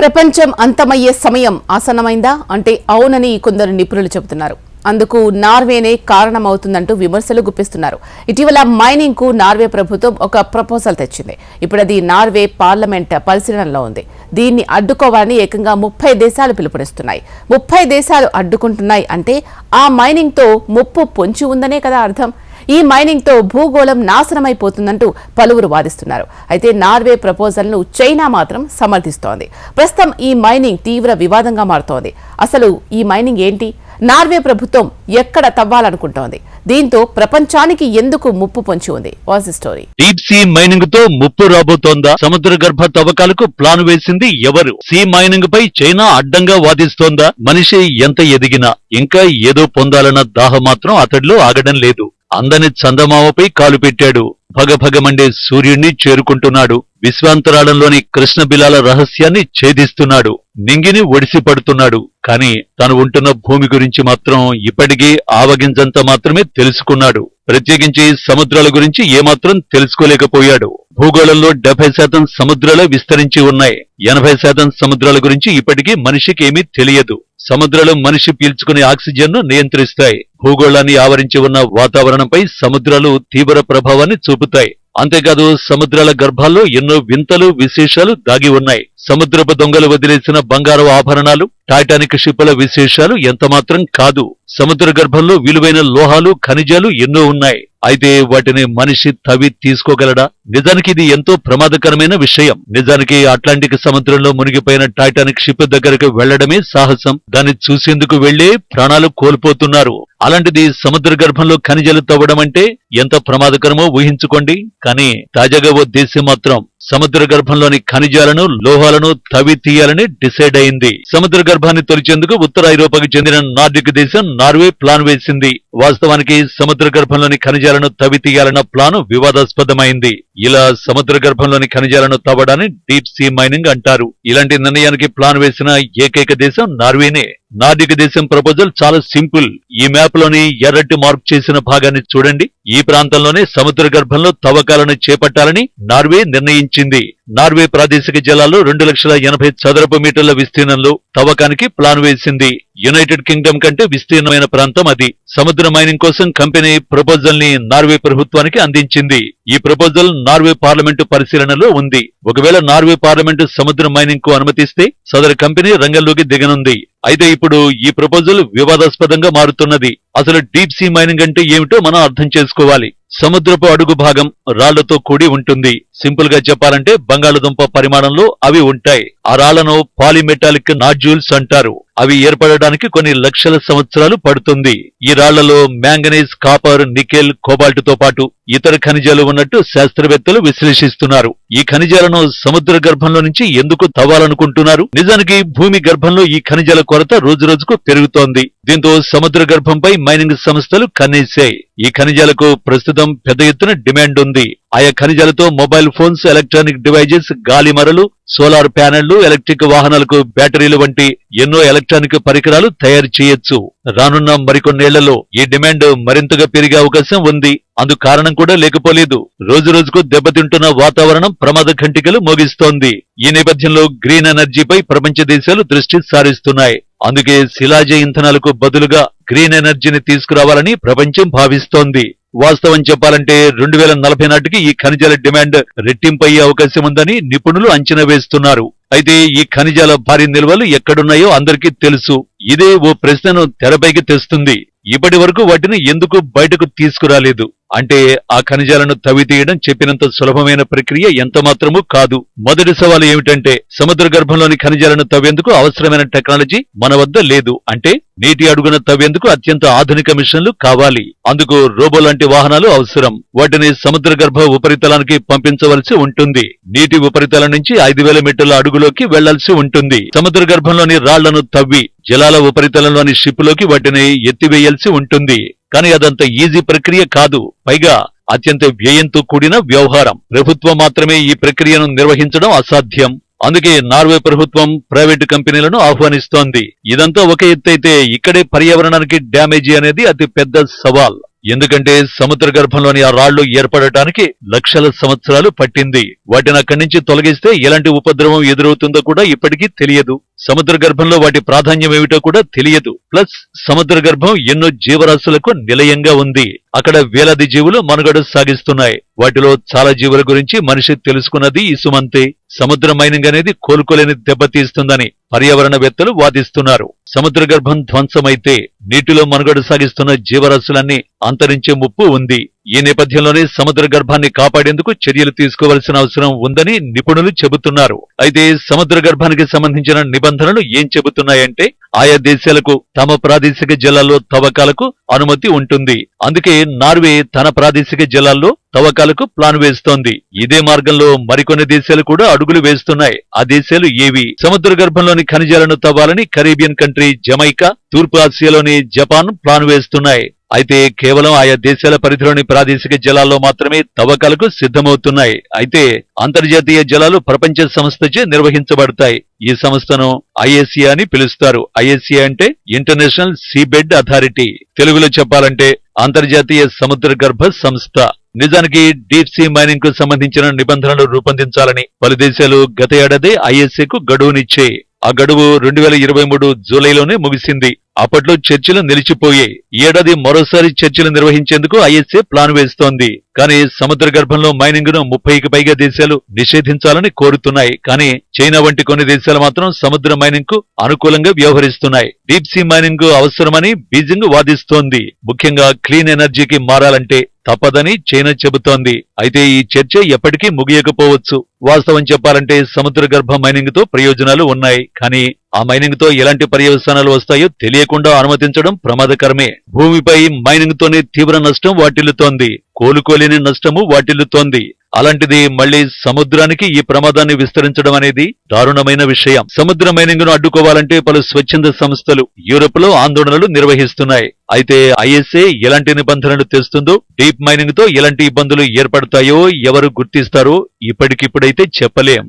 ప్రపంచం అంతమయ్యే సమయం ఆసన్నమైందా? అంటే అవునని కొందరు నిపుణులు చెబుతున్నారు. అందుకు నార్వేనే కారణమవుతుందంటూ విమర్శలు గుప్పిస్తున్నారు. ఇటీవల మైనింగ్కు నార్వే ప్రభుత్వం ఒక ప్రపోజల్ తెచ్చింది. ఇప్పుడు అది నార్వే పార్లమెంట్ పరిశీలనలో ఉంది. దీన్ని అడ్డుకోవాలని ఏకంగా ముప్పై దేశాలు పిలుపునిస్తున్నాయి. ముప్పై దేశాలు అడ్డుకుంటున్నాయి అంటే ఆ మైనింగ్తో ముప్పు పొంచి ఉందనే కదా అర్థం? ఈ మైనింగ్తో భూగోళం నాశనమైపోతుందంటూ పలువురు వాదిస్తున్నారు. అయితే నార్వే ప్రపోజల్ను చైనా మాత్రం సమర్థిస్తోంది. ప్రస్తుతం ఈ మైనింగ్ తీవ్ర వివాదంగా మారుతోంది. అసలు ఈ మైనింగ్ ఏంటి? నార్వే ప్రభుత్వం ఎక్కడ తవ్వాలనుకుంటోంది? దీంతో ప్రపంచానికి ఎందుకు ముప్పు పొంచి ఉంది? వాజ్ స్టోరీ. డీప్ సీ మైనింగ్తో ముప్పు రాబోతోందా? సముద్ర గర్భ తవ్వకాలకు ప్లాన్ వేసింది ఎవరు? సీ మైనింగ్ పై చైనా అడ్డంగా వాదిస్తోందా? మనిషి ఎంత ఎదిగినా ఇంకా ఏదో పొందాలన్న దాహం మాత్రం అతడిలో ఆగడం లేదు. అందని చందమామపై కాలు పెట్టాడు. భగభగమండే సూర్యుణ్ణి చేరుకుంటున్నాడు. విశ్వాంతరాళంలోని కృష్ణ బిలాల రహస్యాన్ని ఛేదిస్తున్నాడు. నింగిని ఒడిసి పడుతున్నాడు. కాని తను ఉంటున్న భూమి గురించి మాత్రం ఇప్పటికీ ఆవగింజంత మాత్రమే తెలుసుకున్నాడు. ప్రత్యేకించి సముద్రాల గురించి ఏమాత్రం తెలుసుకోలేకపోయాడు. భూగోళంలో డెబ్బై శాతం సముద్రాలే విస్తరించి ఉన్నాయి. ఎనభై శాతం సముద్రాల గురించి ఇప్పటికీ మనిషికి ఏమీ తెలియదు. సముద్రాలు మనిషి పీల్చుకునే ఆక్సిజన్ను నియంత్రిస్తాయి. భూగోళాన్ని ఆవరించి ఉన్న వాతావరణంపై సముద్రాలు తీవ్ర ప్రభావాన్ని చూపుతాయి. అంతేకాదు సముద్రాల గర్భాల్లో ఎన్నో వింతలు విశేషాలు దాగి ఉన్నాయి. సముద్రపు దొంగలు వదిలేసిన బంగారు ఆభరణాలు టైటానిక్ షిప్పుల విశేషాలు ఎంతమాత్రం కాదు. సముద్ర గర్భంలో విలువైన లోహాలు ఖనిజాలు ఎన్నో ఉన్నాయి. అయితే వాటిని మనిషి తవి తీసుకోగలడా? నిజానికి ఇది ఎంతో ప్రమాదకరమైన విషయం. నిజానికి అట్లాంటిక్ సముద్రంలో మునిగిపోయిన టైటానిక్ షిప్ దగ్గరకు వెళ్ళడమే సాహసం. దాన్ని చూసేందుకు వెళ్ళే ప్రాణాలు కోల్పోతున్నారు. అలాంటిది సముద్ర గర్భంలో ఖనిజాలు తవ్వడం అంటే ఎంత ప్రమాదకరమో ఊహించుకోండి. కానీ తాజాగా ఓ దేశం మాత్రం సముద్ర గర్భంలోని ఖనిజాలను లోహాలను తవ్వి తీయాలని డిసైడ్ అయింది. సముద్ర గర్భాన్ని తొలిచేందుకు ఉత్తర ఐరోపాకు చెందిన నార్డిక్ దేశం నార్వే ప్లాన్ వేసింది. వాస్తవానికి సముద్ర గర్భంలోని ఖనిజాలను తవ్వి తీయాలన్న ప్లాన్ వివాదాస్పదమైంది. ఇలా సముద్ర గర్భంలోని ఖనిజాలను తవ్వడాన్ని డీప్ సీ మైనింగ్ అంటారు. ఇలాంటి నిర్ణయానికి ప్లాన్ వేసిన ఏకైక దేశం నార్వేనే. నార్డిక్ దేశం ప్రపోజల్ చాలా సింపుల్. ఈ మ్యాప్లోని ఎర్రటి మార్క్ చేసిన భాగాన్ని చూడండి. ఈ ప్రాంతంలోనే సముద్ర గర్భంలో తవ్వకాలను చేపట్టాలని నార్వే నిర్ణయించింది. నార్వే ప్రాదేశిక జలాల్లో రెండు లక్షల ఎనభై చదరపు మీటర్ల విస్తీర్ణంలో తవ్వకానికి ప్లాన్ వేసింది. యునైటెడ్ కింగ్డమ్ కంటే విస్తీర్ణమైన ప్రాంతం అది. సముద్ర మైనింగ్ కోసం కంపెనీ ప్రపోజల్ని నార్వే ప్రభుత్వానికి అందించింది. ఈ ప్రపోజల్ నార్వే పార్లమెంటు పరిశీలనలో ఉంది. ఒకవేళ నార్వే పార్లమెంటు సముద్ర మైనింగ్కు అనుమతిస్తే సదరు కంపెనీ రంగంలోకి దిగనుంది. అయితే ఇప్పుడు ఈ ప్రపోజల్ వివాదాస్పదంగా మారుతున్నది. అసలు డీప్ సీ మైనింగ్ అంటే ఏమిటో మనం అర్థం చేసుకోవాలి. సముద్రపు అడుగు భాగం రాళ్ళతో కూడి ఉంటుంది. సింపుల్గా చెప్పాలంటే బంగాళదుంప పరిమాణంలో అవి ఉంటాయి. ఆ రాళ్ళను పాలిమెటాలిక్ నాడ్యూల్స్ అంటారు. అవి ఏర్పడడానికి కొన్ని లక్షల సంవత్సరాలు పడుతుంది. ఈ రాళ్ళలో మ్యాంగనీస్ కాపర్ నికెల్ కోబాల్ట్తో పాటు ఇతర ఖనిజాలు ఉన్నట్టు శాస్త్రవేత్తలు విశ్లేషిస్తున్నారు. ఈ ఖనిజాలను సముద్ర గర్భంలో నుంచి ఎందుకు తవ్వాలనుకుంటున్నారు? నిజానికి భూమి గర్భంలో ఈ ఖనిజాల కొరత రోజు రోజుకు పెరుగుతోంది. దీంతో సముద్ర గర్భంపై మైనింగ్ సంస్థలు కన్నేశాయి ఈ ఖనిజాలకు ప్రస్తుతం పెద్ద ఎత్తున డిమాండ్ ఉంది. ఆయా ఖనిజాలతో మొబైల్ ఫోన్స్ ఎలక్ట్రానిక్ డివైజెస్ గాలి మరలు సోలార్ ప్యానెళ్ళు ఎలక్ట్రిక్ వాహనాలకు బ్యాటరీలు వంటి ఎన్నో ఎలక్ట్రానిక్ పరికరాలు తయారు చేయొచ్చు. రానున్న మరికొన్నేళ్ళలో ఈ డిమాండ్ మరింతగా పెరిగే అవకాశం ఉంది. అందు కారణం కూడా లేకపోలేదు. రోజు రోజుకు దెబ్బతింటున్న వాతావరణం ప్రమాద ఘంటికలు మోగిస్తోంది. ఈ నేపథ్యంలో గ్రీన్ ఎనర్జీపై ప్రపంచ దేశాలు దృష్టి సారిస్తున్నాయి. అందుకే శిలాజ ఇంధనాలకు బదులుగా గ్రీన్ ఎనర్జీని తీసుకురావాలని ప్రపంచం భావిస్తోంది. వాస్తవం చెప్పాలంటే రెండు వేల నలభై నాటికి ఈ ఖనిజాల డిమాండ్ రెట్టింపయ్యే అవకాశం ఉందని నిపుణులు అంచనా వేస్తున్నారు. అయితే ఈ ఖనిజాల భారీ నిల్వలు ఎక్కడున్నాయో అందరికీ తెలుసు. ఇదే ఓ ప్రశ్నను తెరపైకి తెస్తుంది. ఇప్పటి వరకు వాటిని ఎందుకు బయటకు తీసుకురాలేదు? అంటే ఆ ఖనిజాలను తవ్వి తీయడం చెప్పినంత సులభమైన ప్రక్రియ ఎంత మాత్రమూ కాదు. మొదటి సవాలు ఏమిటంటే సముద్ర గర్భంలోని ఖనిజాలను తవ్వేందుకు అవసరమైన టెక్నాలజీ మన వద్ద లేదు. అంటే నీటి అడుగున తవ్వేందుకు అత్యంత ఆధునిక మిషన్లు కావాలి. అందుకు రోబో లాంటి వాహనాలు అవసరం. వాటిని సముద్ర గర్భ ఉపరితలానికి పంపించవలసి ఉంటుంది. నీటి ఉపరితలం నుంచి ఐదు వేల మీటర్ల అడుగులోకి వెళ్ళాల్సి ఉంటుంది. సముద్ర గర్భంలోని రాళ్ళను తవ్వి జలాల ఉపరితలంలోని షిప్లోకి వాటిని ఎత్తివేయాల్సి ఉంటుంది. కానీ అదంత ఈజీ ప్రక్రియ కాదు. పైగా అత్యంత వ్యయంతో కూడిన వ్యవహారం. ప్రభుత్వం మాత్రమే ఈ ప్రక్రియను నిర్వహించడం అసాధ్యం. అందుకే నార్వే ప్రభుత్వం ప్రైవేటు కంపెనీలను ఆహ్వానిస్తోంది. ఇదంతా ఒక ఎత్తైతే ఇక్కడే పర్యావరణానికి డ్యామేజీ అనేది అతి పెద్ద సవాల్. ఎందుకంటే సముద్ర గర్భంలోని ఆ రాళ్ళు ఏర్పడటానికి లక్షల సంవత్సరాలు పట్టింది. వాటిని అక్కడి నుంచి తొలగిస్తే ఎలాంటి ఉపద్రవం ఎదురవుతుందో కూడా ఇప్పటికీ తెలియదు. సముద్ర గర్భంలో వాటి ప్రాధాన్యం ఏమిటో కూడా తెలియదు. ప్లస్ సముద్ర గర్భం ఎన్నో జీవరాశులకు నిలయంగా ఉంది. అక్కడ వేలాది జీవులు మనుగడ సాగిస్తున్నాయి. వాటిలో చాలా జీవుల గురించి మనిషి తెలుసుకున్నది ఈ సుమంతే. సముద్ర మైనింగ్ అనేది కోలుకోలేని దెబ్బతీస్తుందని పర్యావరణవేత్తలు వాదిస్తున్నారు. సముద్ర గర్భం ధ్వంసమైతే నీటిలో మనుగడ సాగిస్తున్న జీవరాశులన్నీ అంతరించే ముప్పు ఉంది. ఈ నేపథ్యంలోనే సముద్ర గర్భాన్ని కాపాడేందుకు చర్యలు తీసుకోవాల్సిన అవసరం ఉందని నిపుణులు చెబుతున్నారు. అయితే సముద్ర గర్భానికి సంబంధించిన నిబంధనలు ఏం చెబుతున్నాయంటే ఆయా దేశాలకు తమ ప్రాదేశిక జలాల్లో తవ్వకాలకు అనుమతి ఉంటుంది. అందుకే నార్వే తన ప్రాదేశిక జలాల్లో తవ్వకాలకు ప్లాన్ వేస్తోంది. ఇదే మార్గంలో మరికొన్ని దేశాలు కూడా అడుగులు వేస్తున్నాయి. ఆ దేశాలు ఏవి? సముద్ర గర్భంలోని ఖనిజాలను తవ్వాలని కరీబియన్ కంట్రీ జమైకా తూర్పు ఆసియాలోని జపాన్ ప్లాన్ వేస్తున్నాయి. అయితే కేవలం ఆయా దేశాల పరిధిలోని ప్రాదేశిక జలాల్లో మాత్రమే తవ్వకాలకు సిద్ధమవుతున్నాయి. అయితే అంతర్జాతీయ జలాలు ప్రపంచ సంస్థచే నిర్వహించబడతాయి. ఈ సంస్థను ఐఏసీ అని పిలుస్తారు. ఐఏసీ అంటే ఇంటర్నేషనల్ సీబెడ్ అథారిటీ. తెలుగులో చెప్పాలంటే అంతర్జాతీయ సముద్ర గర్భ సంస్థ. నిజానికి డీప్ సీ మైనింగ్కు సంబంధించిన నిబంధనలు రూపొందించాలని పలు దేశాలు గత ఏడాది ఐఎస్ఏకు గడువునిచ్చాయి. ఆ గడువు రెండు వేల ఇరవై మూడు జూలైలోనే ముగిసింది. అప్పట్లో చర్చలు నిలిచిపోయాయి. ఏడాది మరోసారి చర్చలు నిర్వహించేందుకు ఐఎస్ఏ ప్లాన్ వేస్తోంది. కానీ సముద్ర గర్భంలో మైనింగ్ను ముప్పైకి పైగా దేశాలు నిషేధించాలని కోరుతున్నాయి. కానీ చైనా వంటి కొన్ని దేశాలు మాత్రం సముద్ర మైనింగ్కు అనుకూలంగా వ్యవహరిస్తున్నాయి. డీప్ సీ మైనింగ్ అవసరమని బీజింగ్ వాదిస్తోంది. ముఖ్యంగా క్లీన్ ఎనర్జీకి మారాలంటే తప్పదని చైనా చెబుతోంది. అయితే ఈ చర్చ ఎప్పటికీ ముగియకపోవచ్చు. వాస్తవం చెప్పాలంటే సముద్ర గర్భ మైనింగ్తో ప్రయోజనాలు ఉన్నాయి. కానీ ఆ మైనింగ్తో ఎలాంటి పర్యవసానాలు వస్తాయో తెలియకుండా అనుమతించడం ప్రమాదకరమే. భూమిపై మైనింగ్ తోనే తీవ్ర నష్టం వాటిల్లుతోంది. కోలుకోలేని నష్టము వాటిల్లుతోంది. అలాంటిది మళ్ళీ సముద్రానికి ఈ ప్రమాదాన్ని విస్తరించడం అనేది దారుణమైన విషయం. సముద్ర మైనింగ్ను అడ్డుకోవాలంటే పలు స్వచ్ఛంద సంస్థలు యూరోప్లో ఆందోళనలు నిర్వహిస్తున్నాయి. అయితే ఐఎస్ఏ ఎలాంటి నిబంధనలు తెస్తుందో డీప్ మైనింగ్తో ఎలాంటి ఇబ్బందులు ఏర్పడతాయో ఎవరు గుర్తిస్తారో ఇప్పటికిప్పుడైతే చెప్పలేం.